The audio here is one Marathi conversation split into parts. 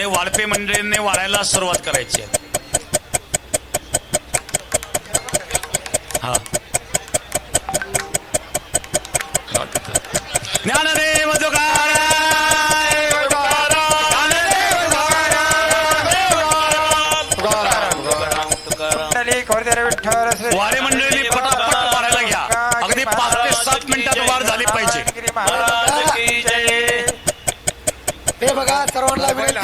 आणि वाढपे मंडळींनी वाढायला सुरुवात करायची. आहे हा ज्ञानदेव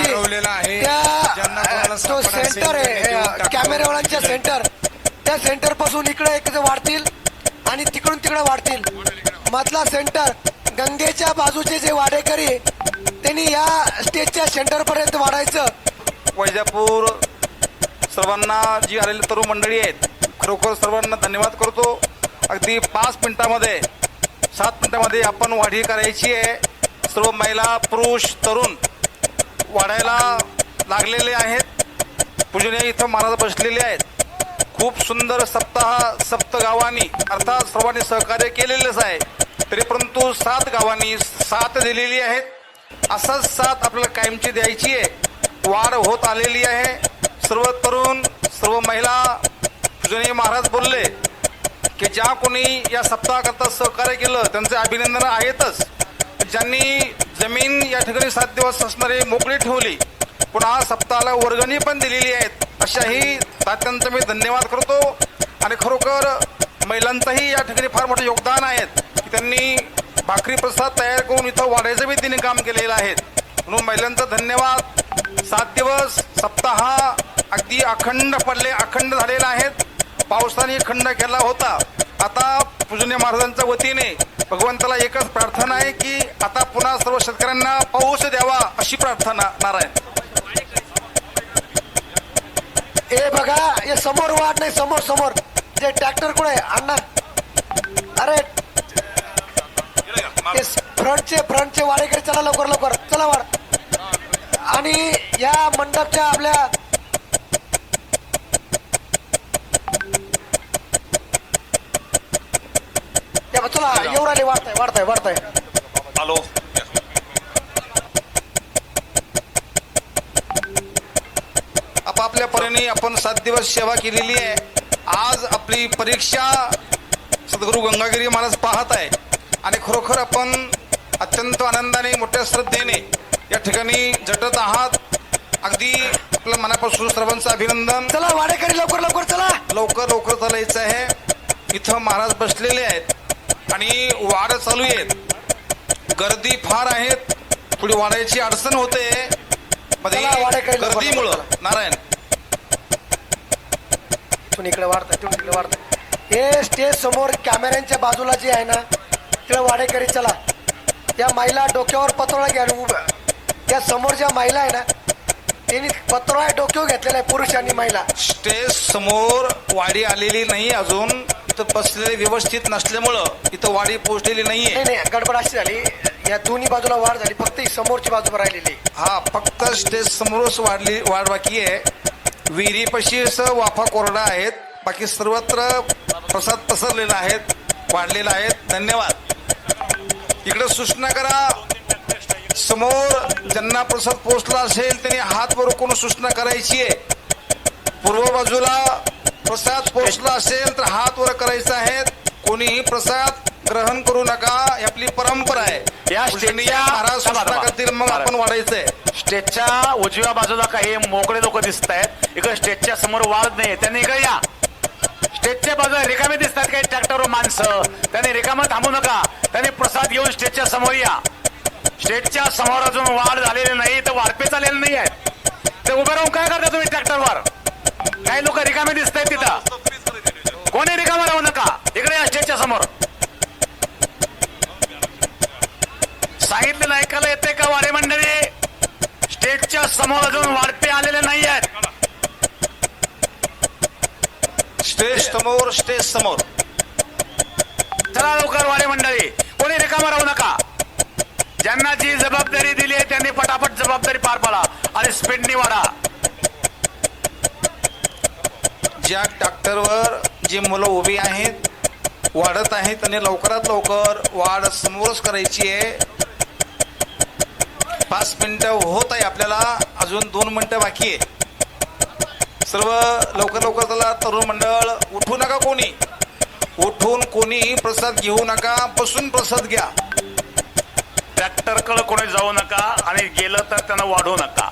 हरवलेला आहे. ज्यांना कोणाला त्या तो सापडा असेल सेंटर त्यांनी देऊन आहे टाकावं. कॅमेरावाल्यांचे सेंटर त्या सेंटरपासून इकडे एक वाढतील आणि तिकडून तिकडे वाढतील. मधला सेंटर गंगेच्या बाजूचे जे वाडेकरी त्यांनी या स्टेजच्या सेंटर पर्यंत वाढायचं. वैजापूर सर्वांना जी आलेली तरुण मंडळी आहेत खरोखर सर्वांना धन्यवाद करतो. अगदी पाच मिनिटामध्ये सात मिनिटामध्ये आपण वाढी करायची आहे. सर्व महिला पुरुष तरुण वाढायला लागलेले आहेत. पूजनीय इथं महाराज बसलेले आहेत. खूप सुंदर सप्ताह सप्त गावांनी अर्थात सर्वांनी सहकार्य केलेलंच आहे. तरी परंतु सात गावांनी साथ दिलेली आहेत. असाच साथ आपल्याला कायमची द्यायची आहे. वाढ होत आलेली आहे. सर्व तरुण सर्व महिला पूजनीय महाराज बोलले की ज्या कोणी या सप्ताहाकरता सहकार्य केलं त्यांचे अभिनंदन आहेतच. ज्यांनी जमीन या ठिकाणी सात दिवस असणारी मोकळी ठेवली. पुन्हा सप्ताहाला वर्गणी पण दिलेली आहेत. अशाही तात्यांचा मी धन्यवाद करतो. आणि खरोखर महिलांचंही या ठिकाणी फार मोठं योगदान आहेत की त्यांनी भाकरी प्रसाद तयार करून इथं वाढायचं बी तिने काम केलेलं आहे. म्हणून महिलांचा धन्यवाद. सात दिवस सप्ताह अगदी अखंड पडले अखंड झालेला आहेत पावसाने खंड केला होता. आता पूजनीय महाराजांच्या वतीने भगवंताला एकच प्रार्थना आहे की आता पुन्हा सर्व शेतकऱ्यांना पाऊस द्यावा अशी प्रार्थना नारायण. हे बघा हे समोर वाट नाही समोर समोर. जे ट्रॅक्टर कुठे आहे? अण्णा अरे फ्रंटचे फ्रंटचे वाडेकडे चला लवकर लवकर. चला वाढ आणि या मंडपच्या आपल्या येऊ राहिले वाढताय वाढताय वाढताय. आलो आपापल्या परीने आपण सात दिवस सेवा केलेली आहे. आज आपली परीक्षा सद्गुरू गंगागिरी महाराज पाहत आहे. आणि खरोखर आपण अत्यंत आनंदाने मोठ्या श्रद्धेने या ठिकाणी झटत आहात. अगदी आपल्या मनापासून सर्वांचं अभिनंदन. चला वाडेकरी लवकर लवकर चला. लवकर लवकर चालायचं आहे. इथं महाराज बसलेले आहेत. आणि वाढ चालू आहेत. गर्दी फार आहेत. थोडी वाढायची अडचण होते. मध्ये गर्दीमुळं. नारायण. इथून इकडे वाढताय तिथून इकडे वाढताय हे स्टेज समोर कॅमेऱ्यांच्या बाजूला जे आहे ना तिकडे वाडेकरी चला. या महिला डोक्यावर पत्रोळा घ्या उभ्या या समोर ज्या महिला आहे ना त्यांनी पत्रोळा डोक्यावर घेतलेला आहे पुरुष आणि महिला. स्टेज समोर वाडी आलेली नाही अजून. इथं बसलेले व्यवस्थित नसल्यामुळं इथं वाडी पोहोचलेली नाहीये. नाही नाही गडबड अशी झाली. या दोन्ही बाजूला वाढ झाली. फक्त ही समोरची बाजू राहिलेली. हा फक्त स्टेज समोरच वाढली वाढ बाकी आहे. विहिरीपाशीच वाफा कोरडा आहेत. बाकी सर्वत्र प्रसाद पसरलेला आहेत वाढलेला आहेत. धन्यवाद. इकडे सूचना करा. समोर ज्यांना प्रसाद पोहोचला असेल त्यांनी हात वर करून सूचना करायची आहे? पूर्व बाजूला प्रसाद पोहोचला असेल तर हात वर करायचा आहे. कोणीही प्रसाद ग्रहण करू नका. ही आपली परंपरा आहे. या स्टेजच्या- महाराज सूचना थांबा, थांबा. करतील मग आपण वाढायचंय. स्टेजच्या उजव्या बाजूला काही मोकळे लोक दिसत आहेत. इकडे स्टेजच्या समोर वाढत नाही त्यांनी इकडे या. स्टेजच्या बाजूला रिकामे दिसतात काही ट्रॅक्टरवर माणसं. त्यांनी रिकामं थांबू नका. त्यांनी प्रसाद घेऊन स्टेजच्या समोर या. स्टेजच्या समोर अजून वाढ झालेली नाही तर वाढपे चाललेले नाही आहेत. ते उभे राहून काय करता तुम्ही ट्रॅक्टरवर काही लोक रिकामे दिसत आहेत तिथं. कोणी रिकामा राहू नका. इकडे या स्टेजच्या समोर. सांगितलेलं ऐकायला येते का वाडे मंडळी? स्टेजच्या समोर अजून वाढपे आलेले नाही आहेत स्टेज समोर स्टेज समोर. चला लवकर वाडे मंडळी. कोणी रिकामा राहू नका. ज्यांना जी जबाबदारी दिली आहे त्यांनी पटापट जबाबदारी पार पाडा आणि स्पीडनी वाढा. ज्या ट्रॅक्टरवर जी मुलं उभी आहेत वाढत आहेत आणि लवकरात लवकर वाढ समोरच करायची आहे. पाच मिनटं होत आहे आपल्याला अजून दोन मिनटं बाकी आहे. सर्व लवकर लवकर चला तरुण मंडळ उठू नका कोणी. उठून कोणी प्रसाद घेऊ नका बसून प्रसाद घ्या. ट्रॅक्टरकडे कोणी जाऊ नका आणि गेलं तर त्यांना वाढू नका.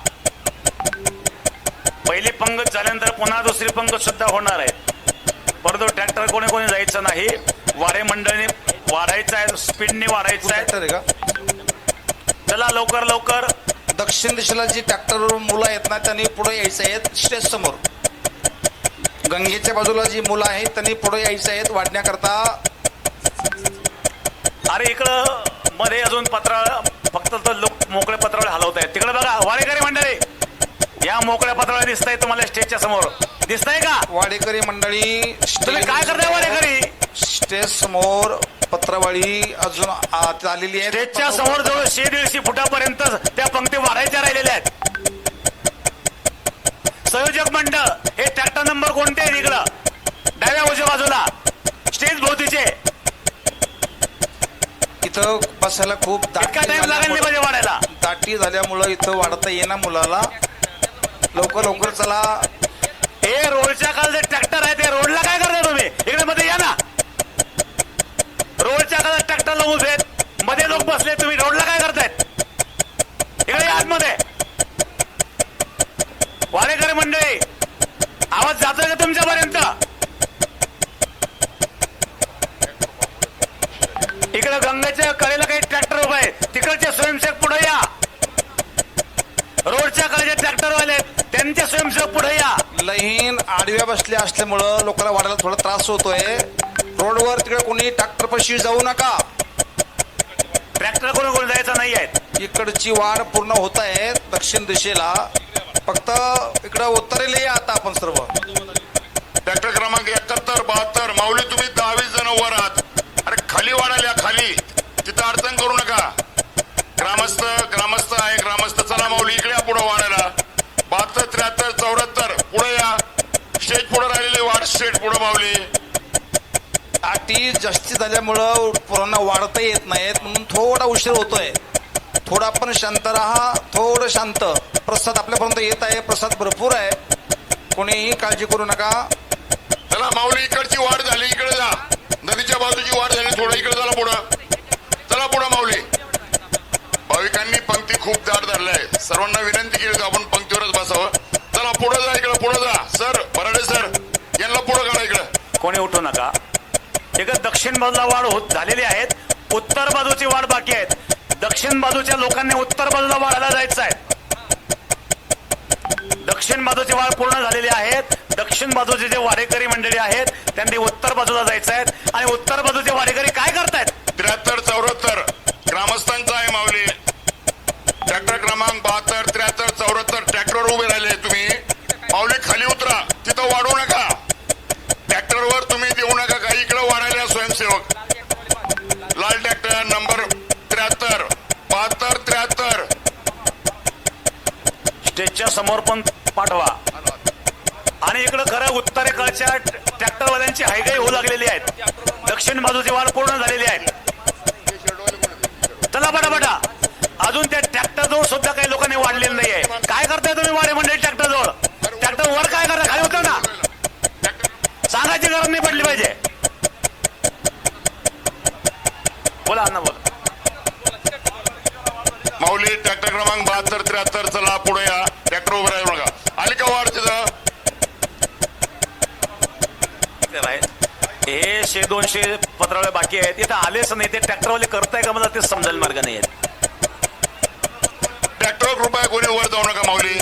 पहिली पंगत झाल्यानंतर पुन्हा दुसरी पंगत सुद्धा होणार आहे. परंतु ट्रॅक्टर कोणी कोणी जायचं नाही. वारे मंडळीने वाढायचं आहे स्पीडने वाढायचं आहे. ट्रॅक्टर का? चला लवकर लवकर. दक्षिण दिशेला जी ट्रॅक्टरवर मुलं आहेत ना त्यांनी पुढे यायचं आहेत स्टेज समोर. गंगेच्या बाजूला जी मुलं आहेत त्यांनी पुढे यायचं आहेत वाढण्याकरता. अरे इकडं मध्ये अजून पत्राळ फक्त तर लोक मोकळे पत्रावळे हलवत आहेत तिकडे बघा वारेकरी मंडळी या मोकळ्या पत्रावळ्या दिसत आहे तुम्हाला स्टेजच्या समोर. दिसतंय का? वाडेकरी मंडळी तुम्ही काय करताय वारेकरी स्टेज समोर पत्रवाळी अजून आत आलेली आहे स्टेजच्या समोर जवळ शे दीडशे फुटापर्यंत त्या पंक्ती वाढायच्या राहिलेल्या आहेत. संयोजक मंडळ हे ट्रॅक्टर नंबर कोणते इकडं? डाव्या उजव्या बाजूला. स्टेज भोवतीचे. इथं बसायला खूप इतका दाटी टाइम लागेल नाही पाहिजे वाढायला. दाटी झाल्यामुळं इथं वाढता येईना मुलाला. लवकर लवकर चला. हे रोडच्या खालचे ट्रॅक्टर आहे ते. रोडला काय करताय तुम्ही? इकडे मध्ये या ना. रोडच्या खाली ट्रॅक्टर लावून उभे आहेत. मध्ये लोक बसले तुम्ही. रोडला काय करतायत? इकडे या आतमध्ये. वारेकरी मंडळी आवाज जातोय का तुमच्यापर्यंत? इकडे गंगेच्या कडेला काही ट्रॅक्टर उभा आहेत. तिकडचे स्वयंसेवक पुढे या. रोडच्या कडेचे ट्रॅक्टर वाले आहेत त्यांचे स्वयंसेवक पुढे या. लहीन आडव्या बसल्या असल्यामुळं लोकांना वाढायला थोडा त्रास होतोय. रोडवर तिकडे कोणी ट्रॅक्टर पशी जाऊ नका. ट्रॅक्टर कोणी कोणी जायचं नाही आहेत. इकडची वाढ पूर्ण होत आहे दक्षिण दिशेला. फक्त इकडं उत्तरेला या आता आपण सर्व. ट्रॅक्टर क्रमांक एकाहत्तर बहात्तर माऊली तुम्ही दहावीस जण वर आहात अरे खाली वाढाल्या खाली. तिथं अडचण करू नका. ग्रामस्थ पुढे वाढायला. बहात्तर त्र्याहत्तर चौऱ्याहत्तर. पुढे या. स्टेज पुढे राहिलेली वाढ स्टेज पुढे माऊली. अटी जास्ती झाल्यामुळं पोरांना वाढता येत नाहीत म्हणून थोडा उशीर होतोय. थोडा पण शांत राहा थोडं शांत. प्रसाद आपल्यापर्यंत येत आहे प्रसाद भरपूर आहे. कोणीही काळजी करू नका. चला माऊली इकडची वाढ झाली इकडे जा. नदीच्या बाजूची वाढ झाली थोडं इकडे चला पुढं. चला पुढं माऊली. भाविकांनी पंक्ती खूप दाट धरलाय. सर्वांना बाजूला वाढ होत झालेली आहेत. उत्तर बाजूची वाढ बाकी आहेत. दक्षिण बाजूच्या लोकांनी उत्तर बाजूला वाढायला जायचं आहे. दक्षिण बाजूची वाढ पूर्ण झालेली आहेत दक्षिण बाजूचे जे वारेकरी मंडळी आहेत त्यांनी उत्तर बाजूला जायचं आहे. आणि उत्तर बाजूचे वारेकरी काय करतायत? त्र्याहत्तर चौऱ्याहत्तर ग्रामस्थांचा आहे माऊली. समोर पण पाठवा. आणि इकडं खरं उत्तरेकडच्या ट्रॅक्टरवाल्यांची हायगाई होऊ लागलेली आहेत. दक्षिण बाजूची वाढ पूर्ण झालेली आहे. चला बटा बटा अजून त्या ट्रॅक्टर जवळ सुद्धा काही लोकांनी वाढलेलं नाहीये. काय करताय तुम्ही वाढे मंडळी ट्रॅक्टर जवळ ट्रॅक्टर वर काय करता खाली होतं ना. सांगायची गरज नाही पडली पाहिजे. बोला अण्णा बोला. माऊली ट्रॅक्टर क्रमांक बहात्तर त्र्याहत्तर चला पुढे या. ट्रॅक्टर उभे राहू नका आली का वाढ तिथं. हे शे दोनशे पत्रावळे बाकी आहेत. इथं आलेच नाही. ते ट्रॅक्टरवाले करताय का मला ते समजायला मार्ग नाही आहेत. ट्रॅक्टर कृपया कोणी वर जाऊ नका माऊली.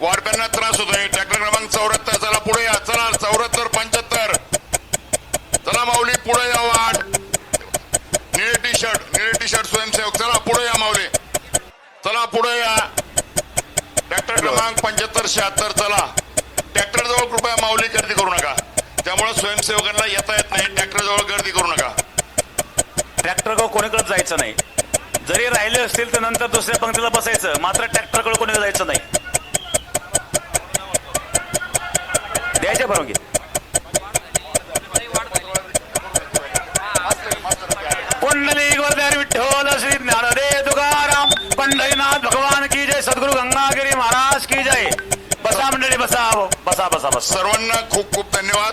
वाढप्यांना त्रास होतोय ट्रॅक्टर क्रमांक चौऱ्याहत्तर. चला पुढे या. चला चौऱ्याहत्तर पंच्याहत्तर. चला माऊली पुढे या वाढ. निळे टी शर्ट निळे टी शर्ट स्वयंसेवक. चला पुढे या माऊली. चला पुढे या. क्रमांक पंच्याहत्तर शहात्तर चला. ट्रॅक्टर जवळ कृपया माऊली गर्दी करू नका. त्यामुळे स्वयंसेवकांना येता येत नाही. ट्रॅक्टर जवळ गर्दी करू नका. ट्रॅक्टर कोणीकडे जायचं नाही. जरी राहिले असतील तर नंतर दुसऱ्या पंक्तीला बसायचं. मात्र ट्रॅक्टरकडे कोणी जायचं नाही. द्यायच्या परवानगी. पुंडलिक वरदार विठ्ठल श्री ज्ञानदेव तुकाराम. पंढरीनाथ भगवान की जय. सद्गुरु गंगागिरी महाराज की जय. बसा मंडळी बसा बसा बसा बस. सर्वांना खूप खूप धन्यवाद.